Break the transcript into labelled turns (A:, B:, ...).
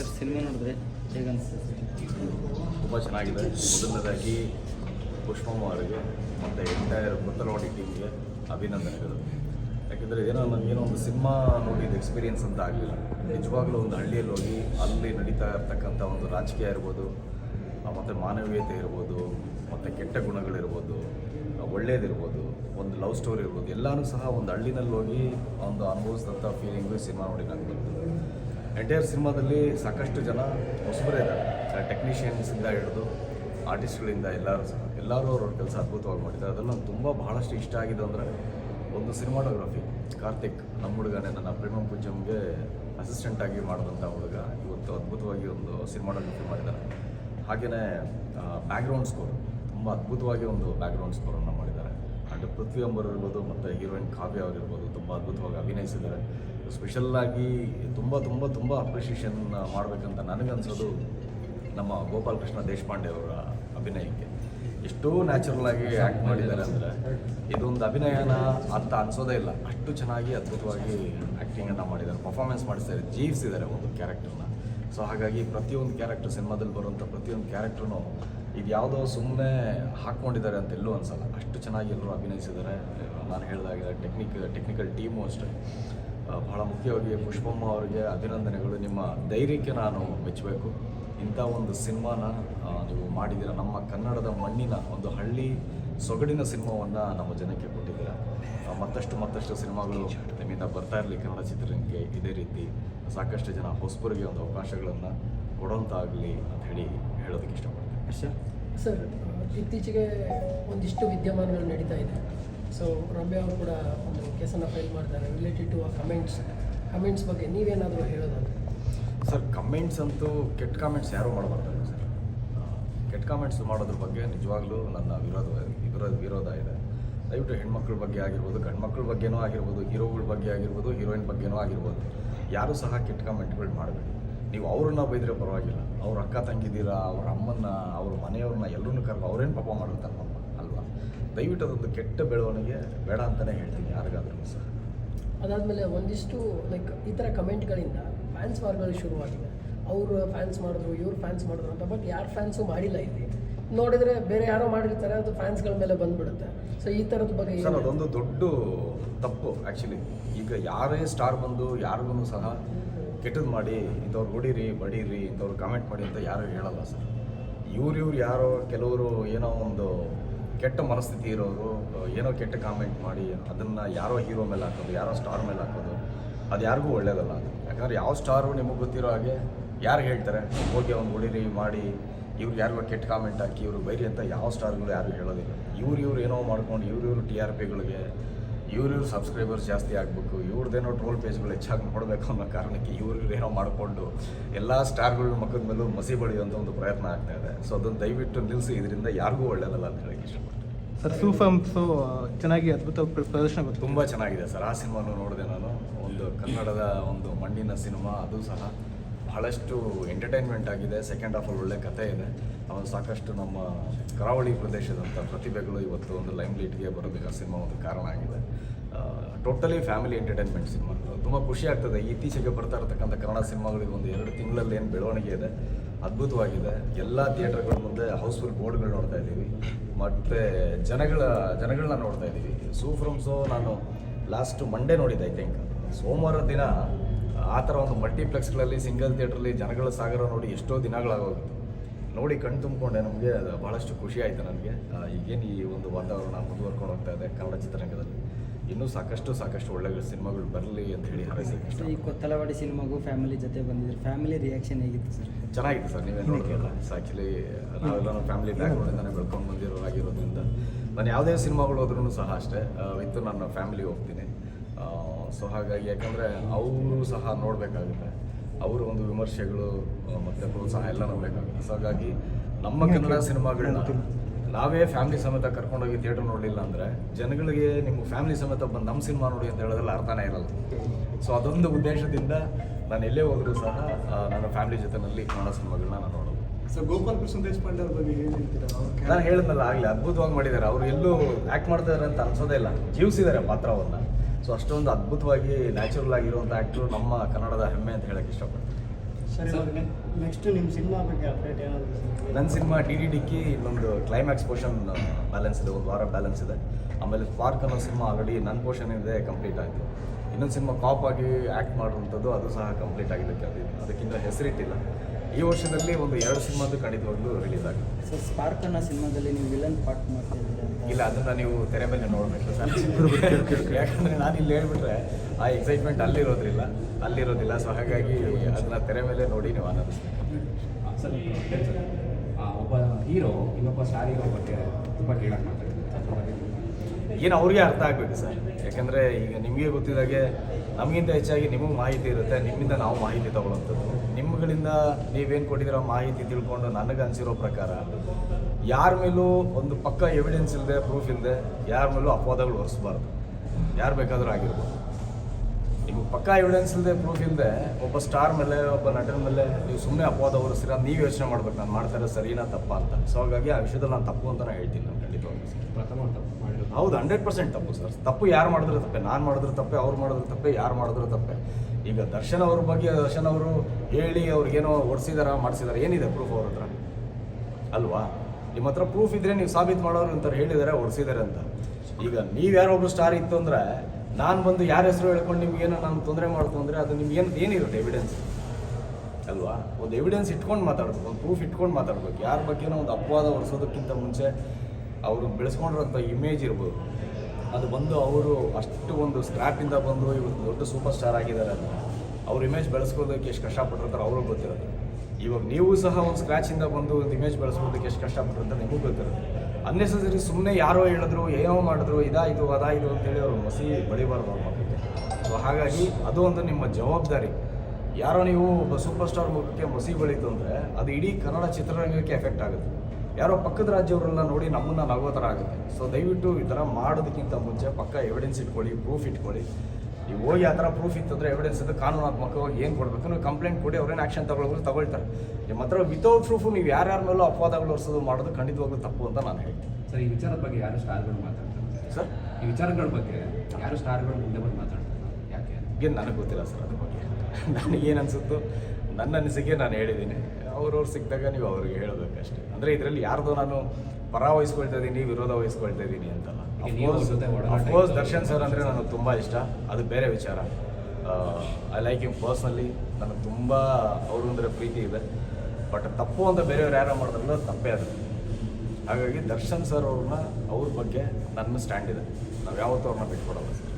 A: Sir cinema ನೋಡಿದ್ರೆ ಹೇಗೆ ಅನಿಸ್ತದೆ
B: ತುಂಬ ಚೆನ್ನಾಗಿದೆ. ಮೊದಲನೇದಾಗಿ ಪುಷ್ಪಮ್ಮ ಅವರಿಗೆ ಮತ್ತು ಎಂಟೈರ್ ಮುತ್ತಲವಾಡಿ ಟೀಮ್ಗೆ ಅಭಿನಂದನೆಗಳು. ಯಾಕೆಂದರೆ ಏನೋ ನನಗೇನೋ ಒಂದು ಸಿನಿಮಾ ನೋಡಿದ ಎಕ್ಸ್ಪೀರಿಯನ್ಸ್ ಅಂತ ಆಗಲಿಲ್ಲ. ನಿಜವಾಗ್ಲೂ ಒಂದು ಹಳ್ಳಿಯಲ್ಲಿ ಹೋಗಿ ಅಲ್ಲಿ ನಡೀತಾ ಇರ್ತಕ್ಕಂಥ ಒಂದು ರಾಜಕೀಯ ಇರ್ಬೋದು, ಮತ್ತು ಮಾನವೀಯತೆ ಇರ್ಬೋದು, ಮತ್ತು ಕೆಟ್ಟ ಗುಣಗಳಿರ್ಬೋದು, ಒಳ್ಳೇದಿರ್ಬೋದು, ಒಂದು ಲವ್ ಸ್ಟೋರಿ ಇರ್ಬೋದು, ಎಲ್ಲನೂ ಸಹ ಒಂದು ಹಳ್ಳಿನಲ್ಲಿ ಹೋಗಿ ಒಂದು ಅನುಭವಿಸಿದಂಥ ಫೀಲಿಂಗು ಸಿನಿಮಾ ನೋಡಿ ನನಗೆ ಬಂತು. ಎಂಟೈರ್ ಸಿನಿಮಾದಲ್ಲಿ ಸಾಕಷ್ಟು ಜನ ಹೊಸಬರೇ ಇದ್ದಾರೆ. ಟೆಕ್ನಿಷಿಯನ್ಸಿಂದ ಹಿಡಿದು ಆರ್ಟಿಸ್ಟ್ಗಳಿಂದ ಎಲ್ಲರೂ ಸಹ ಎಲ್ಲರೂ ಅವ್ರವ್ರ ಕೆಲಸ ಅದ್ಭುತವಾಗಿ ಮಾಡಿದ್ದಾರೆ. ಅದನ್ನು ನಂಗೆ ತುಂಬ ಬಹಳಷ್ಟು ಇಷ್ಟ ಆಗಿದೆ ಅಂದರೆ ಒಂದು ಸಿನಿಮಾಟೋಗ್ರಫಿ ಕಾರ್ತಿಕ್ ನಮ್ಮ ಹುಡುಗನೇ ನನ್ನ ಪ್ರೇಮ ಪೂಜಮ್ಗೆ ಅಸಿಸ್ಟೆಂಟ್ ಆಗಿ ಮಾಡಿದಂಥ ಹುಡುಗ. ಇವತ್ತು ಅದ್ಭುತವಾಗಿ ಒಂದು ಸಿನಿಮಾಟೋಗ್ರಫಿ ಮಾಡಿದ್ದಾರೆ. ಹಾಗೆಯೇ ಬ್ಯಾಕ್ಗ್ರೌಂಡ್ ಸ್ಕೋರ್ ತುಂಬ ಅದ್ಭುತವಾಗಿ ಒಂದು ಬ್ಯಾಕ್ಗ್ರೌಂಡ್ ಸ್ಕೋರನ್ನು ಮಾಡಿದ್ದಾರೆ. ಆ್ಯಂಡ್ ಪೃಥ್ವಿ ಅಂಬರ್ ಇರ್ಬೋದು, ಮತ್ತು ಹೀರೋಯಿನ್ ಕಾವ್ಯ ಅವರಿರ್ಬೋದು, ತುಂಬ ಅದ್ಭುತವಾಗಿ ಅಭಿನಯಿಸಿದ್ದಾರೆ. ಸ್ಪೆಷಲ್ಲಾಗಿ ತುಂಬ ತುಂಬ ತುಂಬ ಅಪ್ರಿಷಿಯೇಷನ್ ಮಾಡಬೇಕಂತ ನನಗನ್ಸೋದು ನಮ್ಮ ಗೋಪಾಲಕೃಷ್ಣ ದೇಶಪಾಂಡೆ ಅವರ ಅಭಿನಯಕ್ಕೆ. ಎಷ್ಟೋ ನ್ಯಾಚುರಲ್ ಆಗಿ ಆ್ಯಕ್ಟ್ ಮಾಡಿದ್ದಾರೆ ಅಂದರೆ ಇದೊಂದು ಅಭಿನಯನ ಅಂತ ಅನ್ಸೋದೇ ಇಲ್ಲ. ಅಷ್ಟು ಚೆನ್ನಾಗಿ, ಅದ್ಭುತವಾಗಿ ಆ್ಯಕ್ಟಿಂಗನ್ನು ಮಾಡಿದ್ದಾರೆ. ಪರ್ಫಾರ್ಮೆನ್ಸ್ ಮಾಡಿಸ್ತಾರೆ ಜೀವಿಸಿದ್ದಾರೆ ಒಂದು ಕ್ಯಾರೆಕ್ಟರ್ನ ಸೊ ಹಾಗಾಗಿ ಪ್ರತಿಯೊಂದು ಕ್ಯಾರೆಕ್ಟರ್ ಸಿನಿಮಾದಲ್ಲಿ ಬರುವಂಥ ಪ್ರತಿಯೊಂದು ಕ್ಯಾರೆಕ್ಟ್ರೂ ಇದು ಯಾವುದೋ ಸುಮ್ಮನೆ ಹಾಕ್ಕೊಂಡಿದ್ದಾರೆ ಅಂತ ಎಲ್ಲೂ ಅನ್ಸಲ್ಲ. ಅಷ್ಟು ಚೆನ್ನಾಗಿ ಎಲ್ಲರೂ ಅಭಿನಯಿಸಿದ್ದಾರೆ. ನಾನು ಹೇಳಿದಾಗ ಟೆಕ್ನಿಕ್ ಟೆಕ್ನಿಕಲ್ ಟೀಮು ಅಷ್ಟೇ. ಬಹಳ ಮುಖ್ಯವಾಗಿ ಪುಷ್ಪಮ್ಮ ಅವರಿಗೆ ಅಭಿನಂದನೆಗಳು. ನಿಮ್ಮ ಧೈರ್ಯಕ್ಕೆ ನಾನು ಮೆಚ್ಚಬೇಕು. ಇಂಥ ಒಂದು ಸಿನಿಮಾನ ನೀವು ಮಾಡಿದ್ದೀರಾ? ನಮ್ಮ ಕನ್ನಡದ ಮಣ್ಣಿನ ಒಂದು ಹಳ್ಳಿ ಸೊಗಡಿನ ಸಿನಿಮಾವನ್ನು ನಮ್ಮ ಜನಕ್ಕೆ ಕೊಟ್ಟಿದ್ದೀರಾ? ಮತ್ತಷ್ಟು ಮತ್ತಷ್ಟು ಸಿನಿಮಾಗಳು ನಿಮ್ಮಿಂದ ಬರ್ತಾ ಇರಲಿ ಕನ್ನಡ ಚಿತ್ರರಂಗಕ್ಕೆ. ಇದೇ ರೀತಿ ಸಾಕಷ್ಟು ಜನ ಹೊಸಬರಿಗೆ ಒಂದು ಅವಕಾಶಗಳನ್ನು ಕೊಡೋಂತಾಗಲಿ ಅಂತ ಹೇಳಿ ಹೇಳೋದಕ್ಕೆ ಇಷ್ಟಪಡ್ತೀನಿ.
A: ಸರ್
C: ಸರ್ ಇತ್ತೀಚೆಗೆ ಒಂದಿಷ್ಟು ವಿದ್ಯಮಾನಗಳು ನಡೀತಾ ಇದೆ. ಸೊ ರಮ್ಯ ಅವರು ಕೂಡ ಒಂದು ಕೇಸನ್ನು ಫೈಲ್ ಮಾಡಿದ್ದಾರೆ ರಿಲೇಟೆಡ್ ಟು ಆ ಕಮೆಂಟ್ಸ್ ಕಮೆಂಟ್ಸ್ ಬಗ್ಗೆ ನೀವೇನಾದರೂ ಹೇಳೋದಾದ್ರೆ.
B: ಸರ್ ಕಮೆಂಟ್ಸ್ ಅಂತೂ ಕೆಟ್ಟ ಕಾಮೆಂಟ್ಸ್ ಯಾರೂ ಮಾಡಬಾರ್ದು ಸರ್. ಕೆಟ್ಟ ಕಾಮೆಂಟ್ಸ್ ಮಾಡೋದ್ರ ಬಗ್ಗೆ ನಿಜವಾಗ್ಲೂ ನನ್ನ ವಿರೋಧ ವಿರೋಧ ವಿರೋಧ ಇದೆ. ದಯವಿಟ್ಟು ಹೆಣ್ಮಕ್ಳ ಬಗ್ಗೆ ಆಗಿರ್ಬೋದು, ಗಂಡ್ಮಕ್ಳ ಬಗ್ಗೆನೂ ಆಗಿರ್ಬೋದು, ಹೀರೋಗಳ ಬಗ್ಗೆ ಆಗಿರ್ಬೋದು ಹೀರೋಯಿನ್ ಬಗ್ಗೆನೂ ಆಗಿರ್ಬೋದು, ಯಾರೂ ಸಹ ಕೆಟ್ಟ ಕಾಮೆಂಟ್ಗಳು ಮಾಡಬೇಡಿ. ನೀವು ಅವ್ರನ್ನ ಬೈದರೆ ಪರವಾಗಿಲ್ಲ. ಅವ್ರ ಅಕ್ಕ ತಂಗಿದ್ದೀರಾ ಅವ್ರ ಅಮ್ಮನ್ನ, ಅವ್ರ ಮನೆಯವ್ರನ್ನ ಎಲ್ಲರೂ ಕರೆದು ಅವ್ರೇನು ಪಾಪ ಮಾಡಿರ್ತಾರೆ ಪಾಪ ದಯವಿಟ್ಟು ಅದೊಂದು ಕೆಟ್ಟ ಬೆಳವಣಿಗೆ ಬೇಡ ಅಂತಲೇ ಹೇಳ್ತೀನಿ ಯಾರಿಗಾದ್ರೂ ಸಹ.
C: ಅದಾದಮೇಲೆ ಒಂದಿಷ್ಟು ಲೈಕ್ ಈ ಥರ ಕಮೆಂಟ್ಗಳಿಂದ ಫ್ಯಾನ್ಸ್ ವಾರ್ಗಳು ಶುರುವಾಗಿದೆ. ಅವರು ಫ್ಯಾನ್ಸ್ ಮಾಡಿದ್ರು ಇವ್ರು ಫ್ಯಾನ್ಸ್ ಮಾಡಿದ್ರು ಅಂತ ಬಟ್ ಯಾರು ಫ್ಯಾನ್ಸು ಮಾಡಿಲ್ಲ ಇಲ್ಲಿ. ನೋಡಿದರೆ ಬೇರೆ ಯಾರೋ ಮಾಡಿರ್ತಾರೆ ಅದು ಫ್ಯಾನ್ಸ್ಗಳ ಮೇಲೆ ಬಂದ್ಬಿಡುತ್ತೆ. ಸೊ ಈ ಥರದ ಬಗ್ಗೆ
B: ಸರ್ ಅದೊಂದು ದೊಡ್ಡ ತಪ್ಪು ಆ್ಯಕ್ಚುಲಿ ಈಗ ಯಾರೇ ಸ್ಟಾರ್ ಬಂದು ಯಾರಿಗೂ ಸಹ ಕೆಟ್ಟದ್ದು ಮಾಡಿ ಇಂಥವ್ರು ಹೊಡೀರಿ ಬಡೀರಿ ಇಂಥವ್ರು ಕಾಮೆಂಟ್ ಮಾಡಿ ಅಂತ ಯಾರೂ ಹೇಳಲ್ಲ ಸರ್. ಇವ್ರು ಇವ್ರು ಯಾರೋ ಕೆಲವರು ಏನೋ ಒಂದು ಕೆಟ್ಟ ಮನಸ್ಥಿತಿ ಇರೋರು ಏನೋ ಕೆಟ್ಟ ಕಾಮೆಂಟ್ ಮಾಡಿ, ಅದನ್ನು ಯಾರೋ ಹೀರೋ ಮೇಲೆ ಹಾಕೋದು, ಯಾರೋ ಸ್ಟಾರ್ ಮೇಲೆ ಹಾಕೋದು, ಅದು ಯಾರಿಗೂ ಒಳ್ಳೇದಲ್ಲ. ಯಾಕಂದ್ರೆ ಯಾವ ಸ್ಟಾರು ನಿಮಗೆ ಗೊತ್ತಿರೋ ಹಾಗೆ ಯಾರು ಹೇಳ್ತಾರೆ, ಹೋಗಿ ಅವ್ನು ಹೊಡೀರಿ, ಮಾಡಿ, ಇವ್ರು ಯಾರಿಗೋ ಕೆಟ್ಟ ಕಾಮೆಂಟ್ ಹಾಕಿ, ಇವರು ಬೈರಿ ಅಂತ ಯಾವ ಸ್ಟಾರ್ಗಳು ಯಾರು ಹೇಳೋದಿಲ್ಲ. ಇವ್ರು ಇವ್ರು ಏನೋ ಮಾಡ್ಕೊಂಡು, ಇವ್ರು ಇವ್ರು ಟಿ ಆರ್ ಪಿಗಳಿಗೆ ಇವ್ರು ಇವ್ರು ಸಬ್ಸ್ಕ್ರೈಬರ್ಸ್ ಜಾಸ್ತಿ ಆಗಬೇಕು ಇವ್ರದ್ದೇನೋ ಟ್ರೋಲ್ ಪೇಜ್ಗಳು ಹೆಚ್ಚಾಗಿ ನೋಡಬೇಕು ಅನ್ನೋ ಕಾರಣಕ್ಕೆ ಇವ್ರಿವ್ರು ಇವ್ರು ಏನೋ ಮಾಡಿಕೊಂಡು ಎಲ್ಲ ಸ್ಟಾರ್ಗಳ ಮಕ್ಕಳ ಮೇಲೂ ಮಸಿ ಬಳಿಯುವಂಥ ಒಂದು ಪ್ರಯತ್ನ ಆಗ್ತಾ ಇದೆ. ಸೊ ಅದನ್ನು ದಯವಿಟ್ಟು ನಿಲ್ಲಿಸಿ ಇದರಿಂದ ಯಾರಿಗೂ ಒಳ್ಳೆಯದಲ್ಲ ಅಂತ ಹೇಳಕ್ಕೆ ಇಷ್ಟಪಡ್ತೀನಿ.
D: ಸರ್ ಸೂಫಮ್ಸು ಚೆನ್ನಾಗಿ ಅದ್ಭುತ ಪ್ರದರ್ಶನ
B: ತುಂಬ ಚೆನ್ನಾಗಿದೆ ಸರ್. ಆ ಸಿನಿಮಾನು ನೋಡಿದೆ ನಾನು. ಒಂದು ಕನ್ನಡದ ಒಂದು ಮಣ್ಣಿನ ಸಿನಿಮಾ ಅದು ಸಹ ಬಹಳಷ್ಟು ಎಂಟರ್ಟೈನ್ಮೆಂಟ್ ಆಗಿದೆ. ಸೆಕೆಂಡ್ ಹಾಫಲ್ಲಿ ಒಳ್ಳೆ ಕಥೆ ಇದೆ. ಅವನು ಸಾಕಷ್ಟು ನಮ್ಮ ಕರಾವಳಿ ಪ್ರದೇಶದಂಥ ಪ್ರತಿಭೆಗಳು ಇವತ್ತು ಒಂದು ಲೈಮ್ ಲೈಟ್ಗೆ ಬರೋದಕ್ಕೆ ಆ ಸಿನಿಮಾ ಒಂದು ಕಾರಣ ಆಗಿದೆ. Totally family entertainment cinema. ತುಂಬ ಖುಷಿ ಆಗ್ತದೆ. ಇತ್ತೀಚೆಗೆ ಬರ್ತಾ ಇರತಕ್ಕಂಥ ಕನ್ನಡ ಸಿನಿಮಾಗಳಿಗೆ ಒಂದು ಎರಡು ತಿಂಗಳಲ್ಲಿ ಏನು ಬೆಳವಣಿಗೆ ಇದೆ? ಅದ್ಭುತವಾಗಿದೆ. ಎಲ್ಲ ಥಿಯೇಟರ್ಗಳ ಮುಂದೆ ಹೌಸ್ಫುಲ್ ಬೋರ್ಡ್ಗಳು ನೋಡ್ತಾ ಇದ್ದೀವಿ. ಮತ್ತು ಜನಗಳ, ಜನಗಳನ್ನ ನೋಡ್ತಾ ಇದ್ದೀವಿ. ಸೂ ಫ್ರಮ್ ಸೋ ನಾನು ಲಾಸ್ಟ್ ಮಂಡೇ ನೋಡಿದ್ದೆ, ಐ ಥಿಂಕ್. ಸೋಮವಾರ ದಿನ ಆ ಥರ ಒಂದು ಮಲ್ಟಿಪ್ಲೆಕ್ಸ್ಗಳಲ್ಲಿ ಸಿಂಗಲ್ ಥಿಯೇಟ್ರಲ್ಲಿ ಜನಗಳ ಸಾಗರ ನೋಡಿ ಎಷ್ಟೋ ದಿನಗಳಾಗೋಗಿತ್ತು. ನೋಡಿ ಕಣ್ ತುಂಬಿಕೊಂಡೆ ನಮಗೆ ಭಾಳಷ್ಟು ಖುಷಿ ಆಯಿತು ನನಗೆ. ಈಗೇನು ಈ ಒಂದು ವಾತಾವರಣ ಮುಂದುವರ್ಕೊಂಡು ಹೋಗ್ತಾ ಇದೆ ಕನ್ನಡ ಚಿತ್ರರಂಗದಲ್ಲಿ. ಇನ್ನೂ ಸಾಕಷ್ಟು ಸಾಕಷ್ಟು ಒಳ್ಳೆ ಸಿನಿಮಾಗಳು ಬರಲಿ ಅಂತ ಹೇಳಿ ಹಾರೈಸಕ್ಕೆ
A: ಈ ಕೊತ್ತಲವಾಡಿ ಸಿನಿಮಾಗೂ ಫ್ಯಾಮಿಲಿ ಜೊತೆ ಬಂದಿದ್ರು. ಫ್ಯಾಮಿಲಿ ರಿಯಾಕ್ಷನ್ ಹೇಗಿತ್ತು ಸರ್?
B: ಚೆನ್ನಾಗಿತ್ತು ಸರ್ ನೀವೇ ನೋಡಿದ್ರಲ್ಲ. ಆ್ಯಕ್ಚುಲಿ ನಾವೆಲ್ಲ ನಮ್ಮ ಫ್ಯಾಮಿಲಿ ಬ್ಯಾಕ್ಗ್ರೌಂಡಿಂದನೇ ಬೆಳ್ಕೊಂಡು ಬಂದಿರೋರಾಗಿರೋದ್ರಿಂದ ನಾನು ಯಾವುದೇ ಸಿನಿಮಾಗಳು ಹೋದ್ರೂ ಸಹ ಅಷ್ಟೇ. ವಿತ್ ನನ್ನ ಫ್ಯಾಮಿಲಿ ಹೋಗ್ತೀನಿ. ಸೊ ಹಾಗಾಗಿ ಯಾಕಂದರೆ ಅವರು ಸಹ ನೋಡಬೇಕಾಗುತ್ತೆ. ಅವರು ಒಂದು ವಿಮರ್ಶೆಗಳು ಮತ್ತು ಮತ್ತೆ ಪ್ರೋತ್ಸಾಹ ಎಲ್ಲ ನೋಡಬೇಕಾಗುತ್ತೆ ಸೊ ಹಾಗಾಗಿ ನಮ್ಮ ಕನ್ನಡ ಸಿನಿಮಾಗಳನ್ನ ನಾವೇ ಫ್ಯಾಮಿಲಿ ಸಮೇತ ಕರ್ಕೊಂಡೋಗಿ ಥಿಯೇಟರ್ ನೋಡಲಿಲ್ಲ ಅಂದರೆ ಜನಗಳಿಗೆ ನಿಮ್ಮ ಫ್ಯಾಮಿಲಿ ಸಮೇತ ಬಂದು ನಮ್ಮ ಸಿನಿಮಾ ನೋಡಿ ಅಂತ ಹೇಳೋದ್ರಲ್ಲಿ ಅರ್ಥನೇ ಇರಲ್ಲ. ಸೊ ಅದೊಂದು ಉದ್ದೇಶದಿಂದ ನಾನು ಎಲ್ಲೇ ಹೋದರೂ ಸಹ ನನ್ನ ಫ್ಯಾಮಿಲಿ ಜೊತೆನಲ್ಲಿ ಕನ್ನಡ ಸಿನಿಮಾಗಳನ್ನ ನಾನು ನೋಡೋದು.
E: ಸೊ ಗೋಪಾಲ್ ಕೃಷ್ಣ ದೇಶಪಾಂಡೆ ಅವ್ರ ಬಗ್ಗೆ ಏನು ಹೇಳ್ತೀರಾ?
B: ನಾನು ಹೇಳಿದ್ನಲ್ಲ ಆಗಲಿ ಅದ್ಭುತವಾಗಿ ಮಾಡಿದ್ದಾರೆ ಅವರು ಎಲ್ಲೂ ಆ್ಯಕ್ಟ್ ಮಾಡ್ತಾ ಇದ್ದಾರೆ ಅಂತ ಅನ್ಸೋದೇ ಇಲ್ಲ. ಜೀವಿಸಿದ್ದಾರೆ ಪಾತ್ರವನ್ನು ಸೊ ಅಷ್ಟೊಂದು ಅದ್ಭುತವಾಗಿ ನ್ಯಾಚುರಲ್ ಆಗಿರುವಂಥ ಆ್ಯಕ್ಟ್ರು ನಮ್ಮ ಕನ್ನಡದ ಹೆಮ್ಮೆ ಅಂತ ಹೇಳಕ್ಕೆ ಇಷ್ಟಪಡ್ತೀನಿ.
F: ನೆಕ್ಸ್ಟ್ ನಿಮ್ಮ ಸಿನಿಮಾ ಬಗ್ಗೆ ಅಪ್ಡೇಟ್ ಏನಾದರೂ
B: ನನ್ನ ಸಿನಿಮಾ ಡಿ ಡಿ ಡಿಕ್ಕಿ ಇನ್ನೊಂದು ಕ್ಲೈಮ್ಯಾಕ್ಸ್ ಪೋರ್ಷನ್ ಬ್ಯಾಲೆನ್ಸ್ ಇದೆ ಒಂದು ವಾರ ಬ್ಯಾಲೆನ್ಸ್ ಇದೆ. ಆಮೇಲೆ ಸ್ಪಾರ್ಕ್ ಅನ್ನೋ ಸಿನಿಮಾ ಆಲ್ರೆಡಿ ನನ್ನ ಪೋರ್ಷನ್ ಇದೆ ಕಂಪ್ಲೀಟ್ ಆಯಿತು. ಇನ್ನೊಂದು ಸಿನಿಮಾ ಕಾಪ್ ಆಗಿ ಆ್ಯಕ್ಟ್ ಮಾಡುವಂಥದ್ದು ಅದು ಸಹ ಕಂಪ್ಲೀಟ್ ಆಗಿದೆ ಅದು ಅದಕ್ಕಿಂತ ಹೆಸರಿಟ್ಟಿಲ್ಲ. ಈ ವರ್ಷದಲ್ಲಿ ಒಂದು ಎರಡು ಸಿನಿಮಾದು ಖಂಡಿತವಾಗ್ಲೂ ರಿಲೀಸ್ ಆಗಿದೆ.
A: ಸೊ ಸ್ಪಾರ್ಕ್ ಅನ್ನೋ ಸಿನಿಮಾದಲ್ಲಿ ನೀವು ವಿಲನ್ ಪಾರ್ಟ್ ಮಾಡ್ತಾ
B: ಇಲ್ಲ ಅದನ್ನು ನೀವು ತೆರೆ ಮೇಲೆ ನೋಡಬೇಕು ಸರ್. ಯಾಕಂದರೆ ನಾನು ಇಲ್ಲಿ ಹೇಳ್ಬಿಟ್ರೆ ಆ ಎಕ್ಸೈಟ್ಮೆಂಟ್ ಅಲ್ಲಿರೋದ್ರಿಲ್ಲ ಅಲ್ಲಿರೋದಿಲ್ಲ. ಸೊ ಹಾಗಾಗಿ ಅದನ್ನ ತೆರೆ ಮೇಲೆ ನೋಡಿ ನೀವು ಆನಂದಿಸ್ಬೇಕು.
G: ಸರ್ ಹೇಳಿ ಆ, ಒಬ್ಬ ಹೀರೋ ಇನ್ನೊಬ್ಬ ಸ್ಟಾರ್ ಹೀರೋ ಬಗ್ಗೆ ತುಂಬ ಕೇಳಕ್ಕೆ ಮಾಡ್ತಾರೆ
B: ಏನು ಅವ್ರಿಗೆ ಅರ್ಥ ಆಗಬೇಕು ಸರ್. ಯಾಕಂದರೆ ಈಗ ನಿಮಗೆ ಗೊತ್ತಿದಾಗೆ ನಮಗಿಂತ ಹೆಚ್ಚಾಗಿ ನಿಮಗೆ ಮಾಹಿತಿ ಇರುತ್ತೆ ನಿಮ್ಮಿಂದ ನಾವು ಮಾಹಿತಿ ತಗೊಳ್ಳೋಂಥದ್ದು ನಿಮ್ಗಳಿಂದ ನೀವೇನು ಕೊಟ್ಟಿದ್ದೀರೋ ಮಾಹಿತಿ ತಿಳ್ಕೊಂಡು ನನಗೆ ಅನಿಸಿರೋ ಪ್ರಕಾರ ಯಾರ ಮೇಲೂ ಒಂದು ಪಕ್ಕ ಎವಿಡೆನ್ಸ್ ಇಲ್ಲದೆ ಪ್ರೂಫ್ ಇಲ್ಲದೆ ಯಾರ ಮೇಲೂ ಅಪವಾದಗಳು ಹೊರಿಸಬಾರ್ದು ಯಾರು ಬೇಕಾದರೂ ಆಗಿರ್ಬೋದು. ನಿಮಗೆ ಪಕ್ಕ ಎವಿಡೆನ್ಸ್ ಇಲ್ಲದೆ ಪ್ರೂಫ್ ಇಲ್ಲದೆ ಒಬ್ಬ ಸ್ಟಾರ್ ಮೇಲೆ ಒಬ್ಬ ನಟನ ಮೇಲೆ ನೀವು ಸುಮ್ಮನೆ ಅಪವಾದ ಹೊರಿಸ್ತೀರ ನೀವು ಯೋಚನೆ ಮಾಡ್ಬೇಕು ನಾನು ಮಾಡ್ತಾ ಇರೋದು ಸರಿನಾ ತಪ್ಪ ಅಂತ. ಸೊ ಹಾಗಾಗಿ ಆ ವಿಷಯದಲ್ಲಿ ನಾನು ತಪ್ಪು ಅಂತ ನಾನು ಹೇಳ್ತೀನಿ ನಾನು ಖಂಡಿತವಾಗಿ
G: ಪ್ರಥಮ ತಪ್ಪು ಮಾಡಿರೋದು.
B: ಹೌದು ಹಂಡ್ರೆಡ್ ಪರ್ಸೆಂಟ್ ತಪ್ಪು ಸರ್. ತಪ್ಪು ಯಾರು ಮಾಡಿದ್ರು ತಪ್ಪೆ ನಾನು ಮಾಡಿದ್ರು ತಪ್ಪೆ ಅವ್ರು ಮಾಡಿದ್ರು ತಪ್ಪೆ ಯಾರು ಮಾಡಿದ್ರು ತಪ್ಪೆ. ಈಗ ದರ್ಶನ್ ಅವ್ರ ಬಗ್ಗೆ ದರ್ಶನ್ ಅವರು ಹೇಳಿ ಅವ್ರಿಗೇನೋ ಓಡಿಸಿದಾರ ಮಾಡಿಸಿದಾರ ಏನಿದೆ ಪ್ರೂಫ್ ಅವ್ರ ಹತ್ರ? ಅಲ್ವಾ? ನಿಮ್ಮ ಹತ್ರ ಪ್ರೂಫ್ ಇದ್ರೆ ನೀವು ಸಾಬೀತು ಮಾಡೋರು ಅಂತಾರೆ ಹೇಳಿದ್ದಾರೆ ಓಡಿಸಿದ್ದಾರೆ ಅಂತ. ಈಗ ನೀವು ಯಾರೋ ಒಬ್ರು ಸ್ಟಾರ್ ಇತ್ತು ಅಂದರೆ ನಾನು ಬಂದು ಯಾರ ಹೆಸರು ಹೇಳ್ಕೊಂಡು ನಿಮ್ಗೇನು ನಾನು ತೊಂದರೆ ಮಾಡ್ತು ಅಂದರೆ ಅದು ನಿಮ್ಗೆ ಏನು ಏನಿರುತ್ತೆ ಎವಿಡೆನ್ಸ್ ಅಲ್ವಾ? ಒಂದು ಎವಿಡೆನ್ಸ್ ಇಟ್ಕೊಂಡು ಮಾತಾಡ್ಬೇಕು, ಒಂದು ಪ್ರೂಫ್ ಇಟ್ಕೊಂಡು ಮಾತಾಡ್ಬೇಕು. ಯಾರ ಬಗ್ಗೆನೋ ಒಂದು ಅಪವಾದ ಹೊರಿಸೋದಕ್ಕಿಂತ ಮುಂಚೆ ಅವರು ಬೆಳೆಸ್ಕೊಂಡಿರೋಂಥ ಇಮೇಜ್ ಇರ್ಬೋದು. ಅದು ಬಂದು ಅವರು ಅಷ್ಟು ಒಂದು ಸ್ಕ್ರ್ಯಾಪಿಂದ ಬಂದು ಇವತ್ತು ದೊಡ್ಡ ಸೂಪರ್ ಸ್ಟಾರ್ ಆಗಿದ್ದಾರೆ ಅಂತ. ಅವ್ರ ಇಮೇಜ್ ಬೆಳೆಸ್ಕೋದಕ್ಕೆ ಎಷ್ಟು ಕಷ್ಟಪಟ್ಟಿರ್ತಾರೆ ಅವ್ರಿಗೆ ಗೊತ್ತಿರುತ್ತೆ ಇವಾಗ ನೀವು ಸಹ ಒಂದು ಸ್ಕ್ರ್ಯಾಚಿಂದ ಬಂದು ಒಂದು ಇಮೇಜ್ ಬೆಳೆಸ್ಕೋದಕ್ಕೆ ಎಷ್ಟು ಕಷ್ಟಪಟ್ಟಿರ್ತಾರೆ ನಿಮಗೂ ಗೊತ್ತಿರುತ್ತೆ. ಅನ್ನೆಸರಿ ಸುಮ್ಮನೆ ಯಾರೋ ಹೇಳಿದ್ರು, ಏನೋ ಮಾಡಿದ್ರು ಇದಾಯಿತು ಅದಾಯಿತು ಅಂತೇಳಿ ಅವ್ರು ಮಸಿ ಬಳಿಬಾರ್ದು ಅವ್ರ ಮಕ್ಕಳಿಗೆ. ಸೊ ಹಾಗಾಗಿ ಅದು ಒಂದು ನಿಮ್ಮ ಜವಾಬ್ದಾರಿ. ಯಾರೋ ನೀವು ಒಬ್ಬ ಸೂಪರ್ ಸ್ಟಾರ್ ಮುಖಕ್ಕೆ ಮಸಿ ಬಳಿತು ಅಂದರೆ ಅದು ಇಡೀ ಕನ್ನಡ ಚಿತ್ರರಂಗಕ್ಕೆ ಎಫೆಕ್ಟ್ ಆಗುತ್ತೆ. ಯಾರೋ ಪಕ್ಕದ ರಾಜ್ಯವರೆಲ್ಲ ನೋಡಿ ನಮ್ಮನ್ನ ನಗೋ ಥರ ಆಗುತ್ತೆ. ಸೊ ದಯವಿಟ್ಟು ಈ ಥರ ಮಾಡೋದಕ್ಕಿಂತ ಮುಂಚೆ ಪಕ್ಕ ಎವಿಡೆನ್ಸ್ ಇಟ್ಕೊಳ್ಳಿ ಪ್ರೂಫ್ ಇಟ್ಕೊಳ್ಳಿ. ನೀವು ಹೋಗಿ ಆ ಥರ ಪ್ರೂಫ್ ಇತ್ತಂದರೆ ಎವಿಡೆನ್ಸ್ ಇದ್ದು ಕಾನೂನಾತ್ಮಕವಾಗಿ ಏನು ಕೊಡಬೇಕು ನೀವು ಕಂಪ್ಲೇಂಟ್ ಕೊಡಿ ಅವ್ರೇನು ಆ್ಯಕ್ಷನ್ ತಗೊಳ್ಳೋದು ತಗೊಳ್ತಾರೆ. ನಿಮ್ಮ ಹತ್ರ ವಿತೌಟ್ ಪ್ರೂಫು ನೀವು ಯಾರ್ಯಾರ ಮೇಲೂ ಅಪವಾದಗಳು ಹೊರಿಸೋದು ಮಾಡೋದು ಖಂಡಿತವಾಗ್ಲೂ ತಪ್ಪು ಅಂತ ನಾನು ಹೇಳ್ತೀನಿ.
G: ಸರ್ ಈ ವಿಚಾರದ ಬಗ್ಗೆ ಯಾರು ಸ್ಟಾರ್ಗಳು ಮಾತಾಡ್ತಾರೆ?
B: ಸರ್?
G: ಈ ವಿಚಾರಗಳ ಬಗ್ಗೆ ಯಾರು ಸ್ಟಾರ್ಗಳು ಮುಂದೆ ಬಂದು ಮಾತಾಡ್ತಾರೆ? ಯಾಕೆ?
B: ಏನು ನನಗೆ ಗೊತ್ತಿಲ್ಲ ಸರ್ ಅದ್ರ ಬಗ್ಗೆ. ನನಗೇನು ಅನಿಸುತ್ತೋ ನನ್ನ ಅನಿಸಿಕೆ ನಾನು ಹೇಳಿದ್ದೀನಿ. ಅವ್ರವ್ರು ಸಿಕ್ಕಿದಾಗ ನೀವು ಅವ್ರಿಗೆ ಹೇಳಬೇಕಷ್ಟೇ. ಅಂದರೆ ಇದರಲ್ಲಿ ಯಾರ್ದೋ ನಾನು ಪರ ವಹಿಸ್ಕೊಳ್ತಾ ಇದ್ದೀನಿ ವಿರೋಧ ವಹಿಸ್ಕೊಳ್ತಾ ಇದ್ದೀನಿ ಅಂತಲ್ಲ. ಅಫ್ಕೋರ್ಸ್ ದರ್ಶನ್ ಸರ್ ಅಂದರೆ ನನಗೆ ತುಂಬ ಇಷ್ಟ. ಅದು ಬೇರೆ ವಿಚಾರ. ಐ ಲೈಕ್ ಇಮ್ ಪರ್ಸ್ನಲಿ ನನಗೆ ತುಂಬ ಅವರು ಅಂದರೆ ಪ್ರೀತಿ ಇದೆ. ಬಟ್ ತಪ್ಪು ಅಂತ ಬೇರೆಯವ್ರು ಯಾರೋ ಮಾಡಿದ್ರಲ್ಲ ತಪ್ಪೇ ಅದು. ಹಾಗಾಗಿ ದರ್ಶನ್ ಸರ್ ಅವ್ರನ್ನ ಅವ್ರ ಬಗ್ಗೆ ನನ್ನ ಸ್ಟ್ಯಾಂಡ್ ಇದೆ. ನಾವು ಯಾವತ್ತೂ ಅವ್ರನ್ನ ಬಿಟ್ಕೊಡಲ್ಲ ಸರ್